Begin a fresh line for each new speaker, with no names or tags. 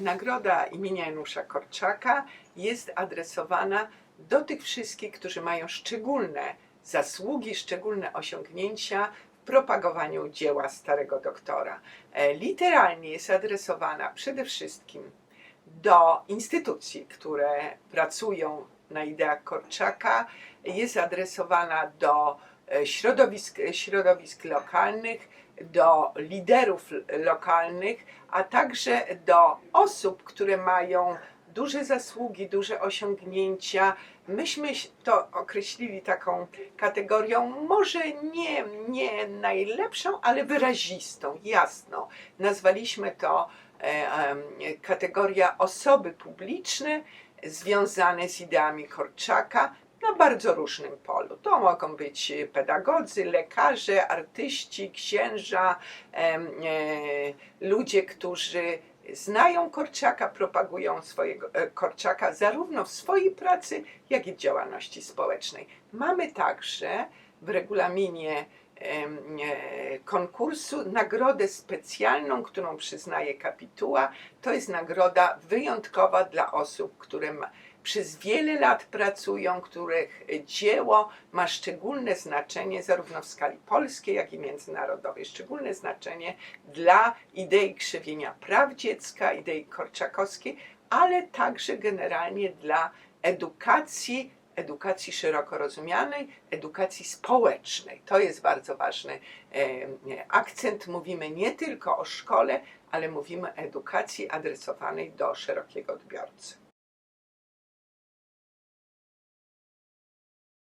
nagroda imienia Janusza Korczaka jest adresowana do tych wszystkich, którzy mają szczególne zasługi, szczególne osiągnięcia w propagowaniu dzieła starego doktora. E, Literalnie jest adresowana przede wszystkim do instytucji, które pracują na ideach Korczaka, jest adresowana do środowisk, środowisk lokalnych, do liderów lokalnych, a także do osób, które mają duże zasługi, duże osiągnięcia. Myśmy to określili taką kategorią, może nie, nie najlepszą, ale wyrazistą, jasną. Nazwaliśmy to e, kategoria osoby publiczne związane z ideami Korczaka na bardzo różnym polu. To mogą być pedagodzy, lekarze, artyści, księża, e, ludzie, którzy znają Korczaka, propagują swojego e, Korczaka zarówno w swojej pracy, jak i w działalności społecznej. Mamy także w regulaminie e, konkursu nagrodę specjalną, którą przyznaje kapituła. To jest nagroda wyjątkowa dla osób, które ma, przez wiele lat pracują, których dzieło ma szczególne znaczenie zarówno w skali polskiej, jak i międzynarodowej. Szczególne znaczenie dla idei krzewienia praw dziecka, idei korczakowskiej, ale także generalnie dla edukacji, edukacji szeroko rozumianej, edukacji społecznej. To jest bardzo ważny akcent. Mówimy nie tylko o szkole, ale mówimy o edukacji adresowanej do szerokiego odbiorcy.